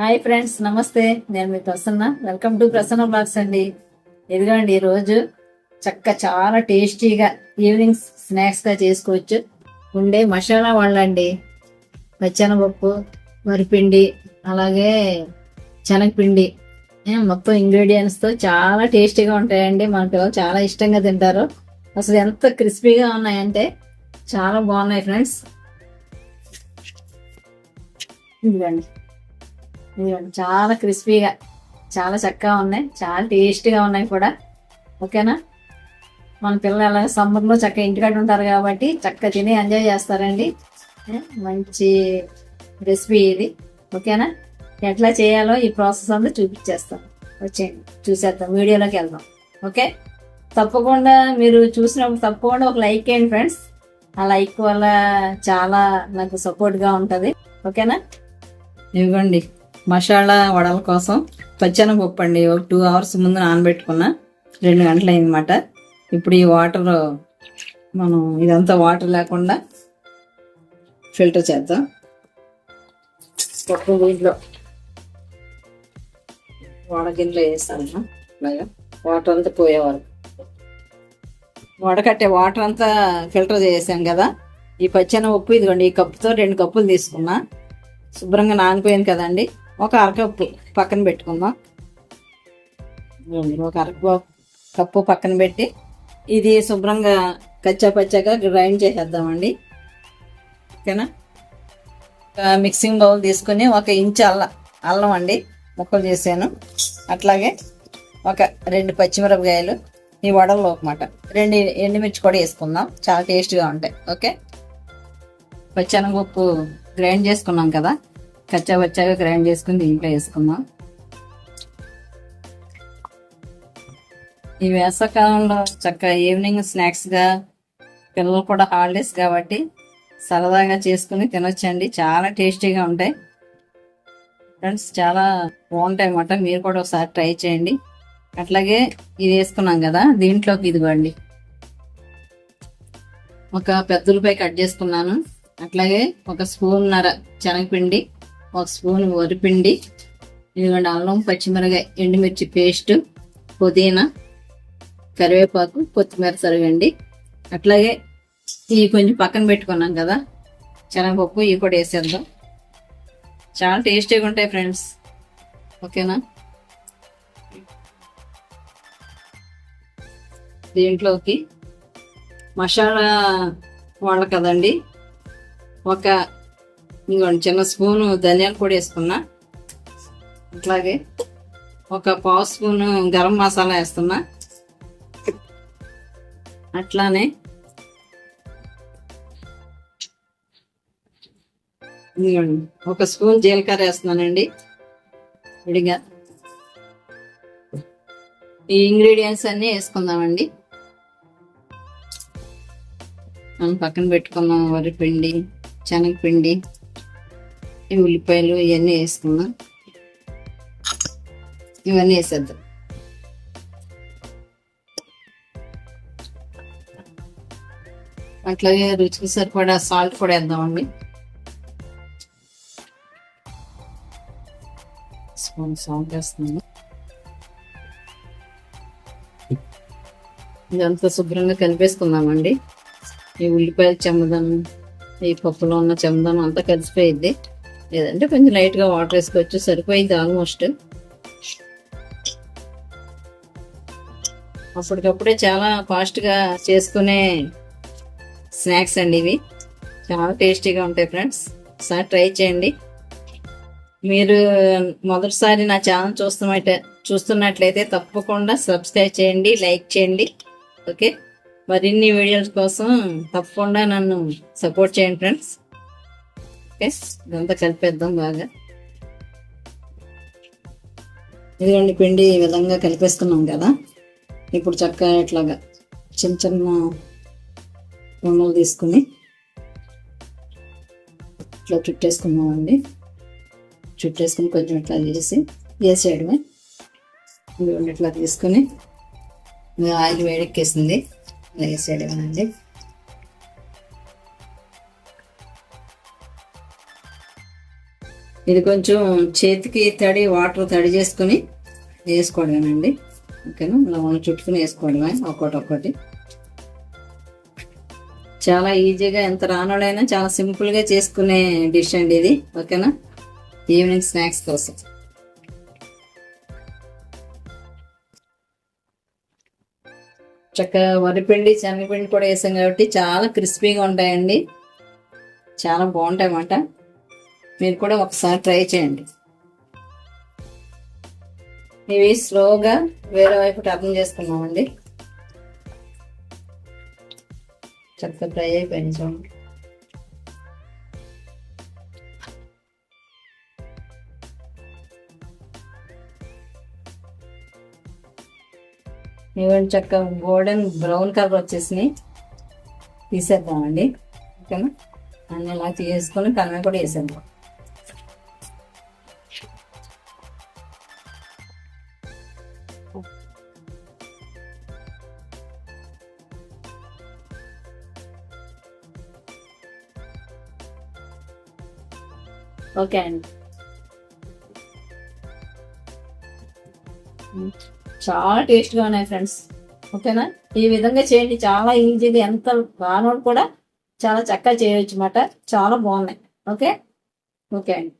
Hi friends నమస్తే. నేను మీ Prasanna. Welcome to Prasanna blogs అండి. ఎదుగండి ఈరోజు చక్క చాలా టేస్టీగా ఈవినింగ్ స్నాక్స్గా చేసుకోవచ్చు. ఉండే మసాలా వాళ్ళండి. పచ్చెనపప్పు వరిపిండి అలాగే శనగపిండి. మొత్తం ఇంగ్రీడియంట్స్తో చాలా టేస్టీగా ఉంటాయండి. మన పిల్లలు చాలా ఇష్టంగా తింటారు. అసలు ఎంత క్రిస్పీగా ఉన్నాయంటే చాలా బాగున్నాయి ఫ్రెండ్స్. ఇదిగండి. చాలా క్రిస్పీగా చాలా చక్కగా ఉన్నాయి చాలా టేస్టీగా ఉన్నాయి కూడా. ఓకేనా? మన పిల్లలు సమ్మర్లో చక్కగా ఇంటికాడ ఉంటారు కాబట్టి చక్కగా తిని ఎంజాయ్ చేస్తారండి. మంచి రెసిపీ ఇది. ఓకేనా? ఎట్లా చేయాలో ఈ ప్రాసెస్ అంతా చూపించేస్తాం. వచ్చేయండి చూసేద్దాం వీడియోలోకి వెళ్దాం. ఓకే? తప్పకుండా మీరు చూసినప్పుడు తప్పకుండా ఒక లైక్ చేయండి ఫ్రెండ్స్. ఆ లైక్ వల్ల చాలా నాకు సపోర్ట్గా ఉంటుంది. ఓకేనా? ఇవ్వండి. మసాలా వడల కోసం పచ్చెనపప్పు అండి ఒక టూ అవర్స్ ముందు నానబెట్టుకున్నా రెండు గంటలు అయిందన్నమాట ఇప్పుడు ఈ వాటర్ మనం ఇదంతా వాటర్ లేకుండా ఫిల్టర్ చేద్దాం. పప్పు దీంట్లో వడగిన్నెలో వేస్తాను అలాగా వాటర్ అంతా పోయేవారు వడకట్టే వాటర్ అంతా ఫిల్టర్ చేసాం కదా. ఈ పచ్చెనపప్పు ఇదిగోండి ఈ కప్పుతో రెండు కప్పులు తీసుకున్నా. శుభ్రంగా నానిపోయింది కదండి. ఒక అరకప్పు పక్కన పెట్టుకుందాం. ఒక అరకప్పు కప్పు పక్కన పెట్టి ఇది శుభ్రంగా కచ్చా పచ్చాగా గ్రైండ్ చేసేద్దామండి. ఓకేనా? మిక్సింగ్ బౌల్ తీసుకుని ఒక ఇంచు అల్ల అల్లం అండి ముక్కలు చేశాను. అట్లాగే ఒక రెండు పచ్చిమిరపకాయలు ఈ వడల్లో ఒకమాట రెండు ఎండుమిర్చి కూడా వేసుకుందాం. చాలా టేస్ట్గా ఉంటాయి. ఓకే? పచ్చెనగపప్పు గ్రైండ్ చేసుకున్నాం కదా? కచ్చా వచ్చాక గ్రైండ్ చేసుకుని దీంట్లో వేసుకుందాం. ఈ వేసవకాలంలో చక్కగా ఈవినింగ్ స్నాక్స్గా పిల్లలు కూడా హాలిడేస్ కాబట్టి సరదాగా చేసుకుని తినొచ్చండి. చాలా టేస్టీగా ఉంటాయి. ఫ్రెండ్స్ చాలా బాగుంటాయి అన్నమాట. మీరు కూడా ఒకసారి ట్రై చేయండి. అట్లాగే ఇది వేసుకున్నాం కదా దీంట్లోకి ఇదిగోండి. ఒక పెద్దలపై కట్ చేసుకున్నాను. అట్లాగే ఒక స్పూన్నర శనగపిండి. ఒక స్పూన్ వరిపిండి ఇదిగోండి అల్లం పచ్చిమిరకాయ ఎండుమిర్చి పేస్ట్ పుదీనా కరివేపాకు కొత్తిమీర సరిగండి. అట్లాగే ఇవి కొంచెం పక్కన పెట్టుకున్నాం కదా శనగపప్పు ఇవి కూడా వేసేద్దాం. చాలా టేస్టీగా ఉంటాయి ఫ్రెండ్స్. ఓకేనా? దీంట్లోకి మసాలా వాళ్ళ కదండి. ఒక ఇంకొండి చిన్న స్పూను ధనియాల పొడి వేసుకున్నా. అట్లాగే ఒక పావు స్పూను గరం మసాలా వేస్తున్నా. అట్లానే ఒక స్పూన్ జీలకర్ర వేస్తున్నానండి. విడిగా ఈ ఇంగ్రీడియంట్స్ అన్నీ వేసుకుందామండి. మనం పక్కన పెట్టుకున్నాం వరిపిండి శనగపిండి. ఈ ఉల్లిపాయలు ఇవన్నీ వేసుకున్నాం ఇవన్నీ వేసేద్దాం. అట్లాగే రుచికి సరిపడా సాల్ట్ కూడా వేద్దామండి. స్పూన్ సాల్ట్ వేస్తున్నాను. ఇదంతా శుభ్రంగా కలిపేసుకుందామండి. ఈ ఉల్లిపాయల చెమ్మదనం ఈ పప్పులో ఉన్న చెమ్మదనం అంతా కలిసిపోయిద్ది. లేదంటే కొంచెం లైట్గా వాటర్ వేసుకోవచ్చు సరిపోయింది ఆల్మోస్ట్. అప్పటికప్పుడే చాలా ఫాస్ట్గా చేసుకునే స్నాక్స్ అండి ఇవి. చాలా టేస్టీగా ఉంటాయి ఫ్రెండ్స్. ఒకసారి ట్రై చేయండి. మీరు మొదటిసారి నా ఛానల్ చూస్తున్నట్టే చూస్తున్నట్లయితే తప్పకుండా సబ్స్క్రైబ్ చేయండి లైక్ చేయండి. ఓకే? మరిన్ని వీడియోస్ కోసం తప్పకుండా నన్ను సపోర్ట్ చేయండి ఫ్రెండ్స్. ఓకే ఇదంతా కలిపేద్దాం బాగా. ఇదిగోండి పిండి ఈ విధంగా కలిపేసుకున్నాం కదా. ఇప్పుడు చక్కగా ఇట్లాగా చిన్న చిన్న బొమ్మలు తీసుకుని ఇట్లా చుట్టేసుకున్నామండి చుట్టేసుకుని కొంచెం ఇట్లా చేసి వేసేయడమే. ఇదిగోండి ఇట్లా తీసుకుని ఆయిల్ వేడెక్కేసింది. ఇలా వేసేయడమేనండి. ఇది కొంచెం చేతికి తడి వాటర్ తడి చేసుకుని వేసుకోవడమేనండి. ఓకేనా? ఇలా మనం చుట్టుకుని వేసుకోవడమే ఒక్కటి ఒక్కటి చాలా ఈజీగా ఎంత రానోడైనా చాలా సింపుల్గా చేసుకునే డిష్ అండి ఇది. ఓకేనా? ఈవినింగ్ స్నాక్స్ కోసం. చక్కగా వరిపిండి శనగపిండి కూడా వేసాం కాబట్టి చాలా క్రిస్పీగా ఉంటాయండి. చాలా బాగుంటాయి అన్నమాట మీరు కూడా ఒకసారి ట్రై చేయండి. ఇవి స్లోగా వేరే వైపు టర్న్ చేసుకున్నామండి. చక్కగా ఫ్రై అయిపోయింది చూడండి. ఇవన్నీ చక్కగా గోల్డెన్ బ్రౌన్ కలర్ వచ్చేసినాయి తీసేద్దామండి. ఓకేనా? అన్నీ ఇలా తీసుకొని కలమే కూడా వేసేద్దాం. ఓకే అండి. చాలా టేస్ట్గా ఉన్నాయి ఫ్రెండ్స్. ఓకేనా? ఈ విధంగా చేయండి. చాలా ఈజీగా ఎంత బాగా కూడా చాలా చక్కగా చేయొచ్చు అన్నమాట. చాలా బాగున్నాయి. ఓకే? ఓకే అండి.